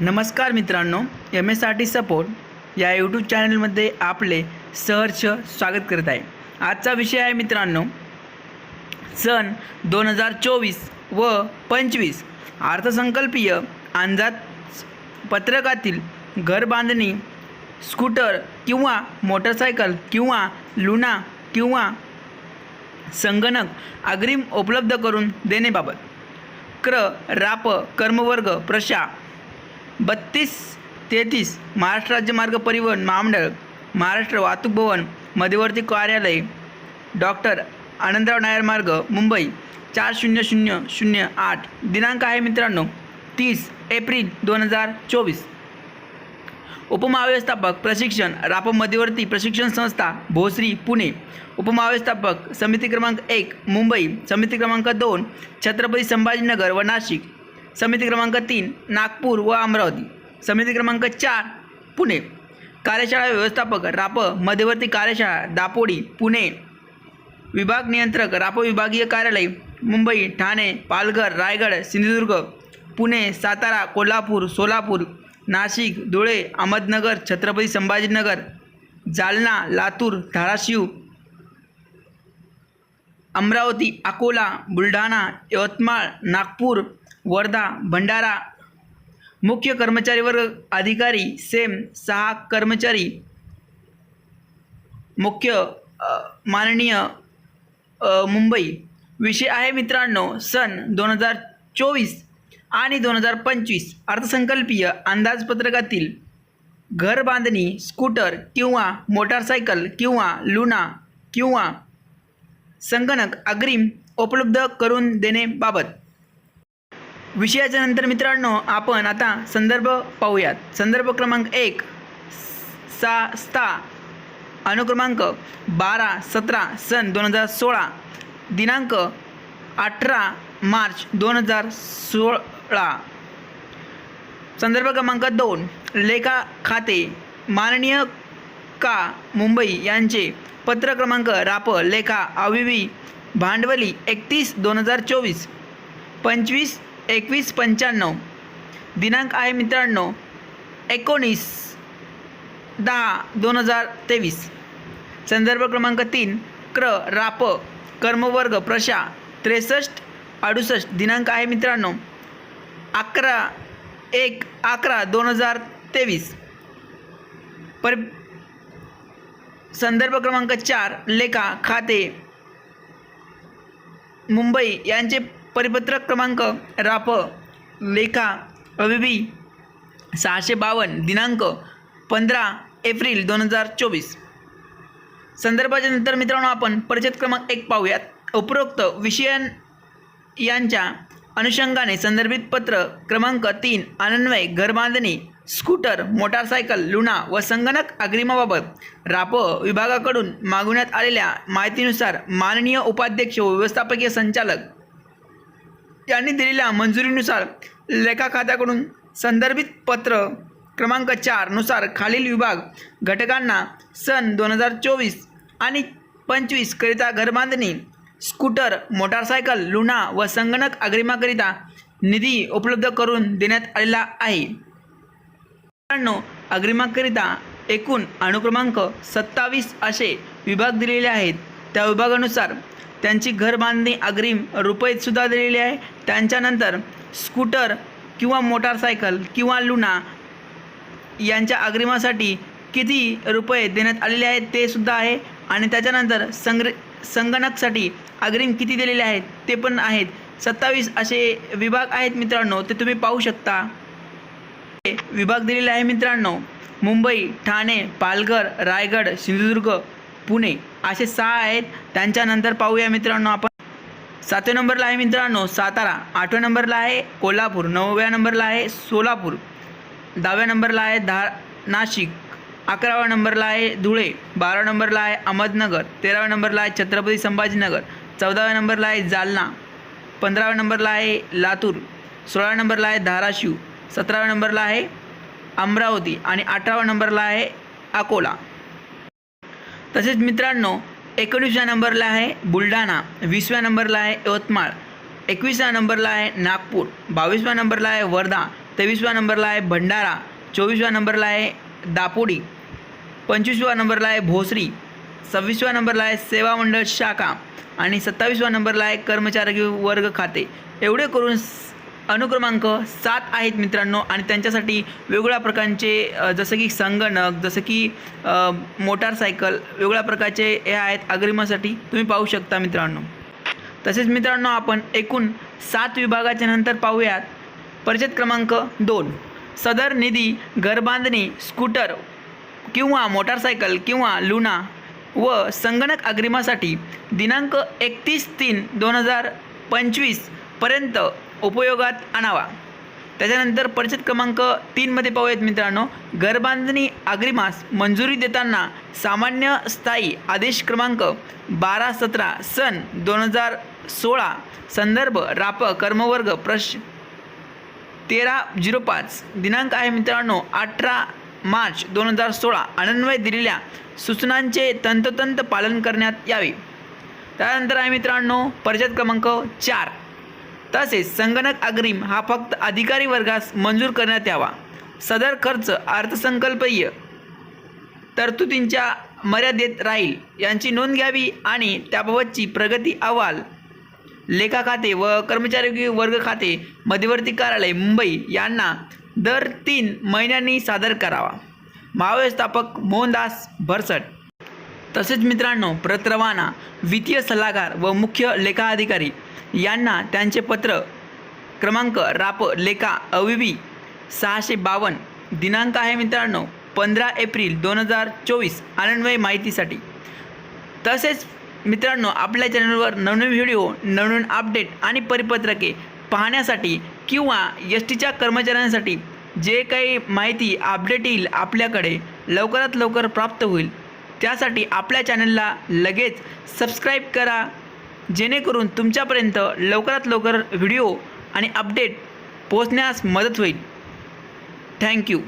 नमस्कार मित्रांनो M S R T support या यूट्यूब चॅनलमध्ये आपले सहर्ष स्वागत करत आहे. आजचा विषय आहे मित्रांनो सन दोन हजार चोवीस व पंचवीस. अर्थसंकल्पीय अंदाज पत्रकातील घर बांधणी स्कूटर किंवा मोटरसायकल किंवा लुना किंवा संगणक अग्रिम उपलब्ध करून देण्याबाबत. क्र राप कर्मवर्ग प्रशा बत्तीस तेहतीस महाराष्ट्र राज्य मार्ग परिवहन महामंडळ महाराष्ट्र वाहतूक भवन मध्यवर्ती कार्यालय डॉक्टर आनंदराव नायर मार्ग मुंबई चार शून्य शून्य शून्य आठ. दिनांक आहे मित्रांनो तीस एप्रिल दोन हजार चोवीस. उपमहाव्यवस्थापक प्रशिक्षण राप मध्यवर्ती प्रशिक्षण संस्था भोसरी पुणे. उपमहाव्यवस्थापक समिती क्रमांक एक मुंबई. समिती क्रमांक दोन छत्रपती संभाजीनगर व नाशिक. समिती क्रमांक तीन नागपूर व अमरावती. समिती क्रमांक चार पुणे. कार्यशाळा व्यवस्थापक राप मध्यवर्ती कार्यशाळा दापोडी पुणे. विभाग नियंत्रक राप विभागीय कार्यालय मुंबई ठाणे पालघर रायगड सिंधुदुर्ग पुणे सातारा कोल्हापूर सोलापूर नाशिक धुळे अहमदनगर छत्रपती संभाजीनगर जालना लातूर धाराशिव अमरावती अकोला बुलढाणा यवतमाळ नागपूर वर्धा भंडारा. मुख्य कर्मचारी वर्ग अधिकारी सेम सहा कर्मचारी. मुख्य माननीय मुंबई. विषय आहे मित्रांनो सन दोन हजार चोवीस आणि दोन हजार पंचवीस. अर्थसंकल्पीय अंदाजपत्रकातील घर बांधणी स्कूटर किंवा मोटारसायकल किंवा लुना किंवा संगणक अग्रिम उपलब्ध करून देण्याबाबत विषयाच्या नंतर मित्रांनो आपण आता संदर्भ पाहूयात. संदर्भ क्रमांक एक सा स्ता अनुक्रमांक बारा सतरा सन दोन हजार सोळा. दिनांक अठरा मार्च दोन हजार सोळा. संदर्भ क्रमांक दोन लेखा खाते. माननीय का मुंबई यांचे पत्र क्रमांक राप लेखा अविवी भांडवली एकतीस दोन हजार चोवीस. पंचवीस एकवीस पंच्याण्णव. दिनांक आहे मित्रांनो एकोणीस दहा दोन हजार तेवीस. संदर्भ क्रमांक तीन क्र राप कर्मवर्ग प्रशा त्रेसष्ट अडुसष्ट. दिनांक आहे मित्रांनो अकरा एक अकरा दोन हजार तेवीस. पर संदर्भ क्रमांक चार लेखा खाते मुंबई यांचे परिपत्रक क्रमांक राप लेखा अविबी सहाशे बावन्न दिनांक पंधरा एप्रिल दोन हजार चोवीस. संदर्भाच्या नंतर मित्रांनो आपण परिचित क्रमांक एक पाहूयात. उपरोक्त विषयां यांच्या अनुषंगाने संदर्भित पत्र क्रमांक तीन आनन्वय घरबांधणी स्कूटर मोटारसायकल लुना व संगणक अग्रिमाबाबत राप विभागाकडून मागवण्यात आलेल्या माहितीनुसार माननीय उपाध्यक्ष व व्यवस्थापकीय संचालक त्यांनी दिलेल्या मंजुरीनुसार लेखा खात्याकडून संदर्भित पत्र क्रमांक चारनुसार खालील विभाग घटकांना सन दोन हजार चोवीस आणि पंचवीसकरिता घरबांधणी स्कूटर मोटारसायकल लुना व संगणक अग्रिमाकरिता निधी उपलब्ध करून देण्यात आलेला आहे. मित्रांनो अग्रिमाकरिता एकूण अनुक्रमांक सत्तावीस असे विभाग दिलेले आहेत. त्या विभागानुसार त्यांची घर बांधणी अग्रिम रुपयेतसुद्धा दिलेली आहे. त्यांच्यानंतर स्कूटर किंवा मोटारसायकल किंवा लुना यांच्या अग्रिमासाठी किती रुपये देण्यात आलेले आहेत ते सुद्धा आहे. आणि त्याच्यानंतर संग्र संगणकसाठी अग्रिम किती दिलेले आहेत ते पण आहेत. सत्तावीस असे विभाग आहेत मित्रांनो ते तुम्ही पाहू शकता. विभाग दिलेले आहे मित्रांनो मुंबई ठाणे पालघर रायगड सिंधुदुर्ग पुणे. असे सहा आहेत त्यांच्यानंतर पाहूया मित्रांनो आपण सातव्या नंबरला आहे मित्रांनो सातारा आठव्या नंबरला आहे कोल्हापूर नवव्या नंबरला आहे सोलापूर दहाव्या नंबरला आहे धा नाशिक अकराव्या नंबरला आहे धुळे बाराव्या नंबरला आहे अहमदनगर तेराव्या नंबरला आहे छत्रपती संभाजीनगर चौदाव्या नंबरला आहे जालना पंधराव्या नंबरला आहे लातूर सोळाव्या नंबरला आहे धाराशिव सतराव्या नंबरला आहे अमरावती आणि अठराव्या नंबरला आहे अकोला तसेच मित्रांनो एकोणीसव्या नंबरला आहे बुलढाणा वीसव्या नंबरला आहे यवतमाळ एकवीसव्या नंबरला आहे नागपूर बावीसव्या नंबरला आहे वर्धा तेवीसव्या नंबरला आहे भंडारा चोवीसव्या नंबरला आहे दापोडी पंचवीसव्या नंबरला आहे भोसरी सव्वीसव्या नंबरला आहे सेवा मंडळ शाखा आणि सत्तावीसव्या नंबरला आहे कर्मचारी वर्ग खाते. एवढे करून अनुक्रमांक सात आहेत मित्रांनो आणि त्यांच्यासाठी वेगवेगळ्या प्रकारचे जसं की संगणक जसं की मोटारसायकल वेगवेगळ्या प्रकारचे हे आहेत अग्रिमासाठी. तुम्ही पाहू शकता मित्रांनो. तसेच मित्रांनो आपण एकूण सात विभागाच्या नंतर पाहूयात. परिषद क्रमांक दोन. सदर निधी घरबांधणी स्कूटर किंवा मोटारसायकल किंवा लुना व संगणक अग्रिमासाठी दिनांक एकतीस तीन दोन हजार पंचवीसपर्यंत उपयोगात आणावा. त्याच्यानंतर परिषद क्रमांक तीनमध्ये पाहूयात मित्रांनो. घरबांधणी अग्रिमास मंजुरी देताना सामान्य स्थायी आदेश क्रमांक बारा सतरा सन दोन हजार सोळा संदर्भ राप कर्मवर्ग प्रश. तेरा झिरो पाच दिनांक आहे मित्रांनो अठरा मार्च दोन हजार सोळा अन्वय दिलेल्या सूचनांचे तंतोतंत पालन करण्यात यावे. त्यानंतर आहे मित्रांनो परिषद क्रमांक चार. तसेच संगणक अग्रिम हा फक्त अधिकारी वर्गास मंजूर करण्यात यावा. सदर खर्च अर्थसंकल्पीय तरतुदींच्या मर्यादेत राहील यांची नोंद घ्यावी आणि त्याबाबतची प्रगती अहवाल लेखा खाते व कर्मचारी वर्ग खाते मध्यवर्ती कार्यालय मुंबई यांना दर तीन महिन्यांनी सादर करावा. महाव्यवस्थापक मोहनदास भरसट. तसेच मित्रांनो प्रत रवाना वित्तीय सल्लागार व मुख्य लेखा अधिकारी यांना त्यांचे पत्र क्रमांक राप लेखा अविवी सहाशे बावन्न दिनांक आहे मित्रांनो पंधरा एप्रिल दोन हजार चोवीस आनंदमय माहितीसाठी. तसेच मित्रांनो आपल्या चॅनलवर नवनवीन व्हिडिओ नवनवीन अपडेट आणि परिपत्रके पाहण्यासाठी किंवा एस टीच्या कर्मचाऱ्यांसाठी जे काही माहिती अपडेट येईल आपल्याकडे लवकरात लवकर प्राप्त होईल. त्यासाठी आपल्या चॅनलला लगेच सबस्क्राईब करा जेणेकरून तुमच्यापर्यंत लवकरात लवकर व्हिडिओ आणि अपडेट पोहोचण्यास मदत होईल. थँक्यू.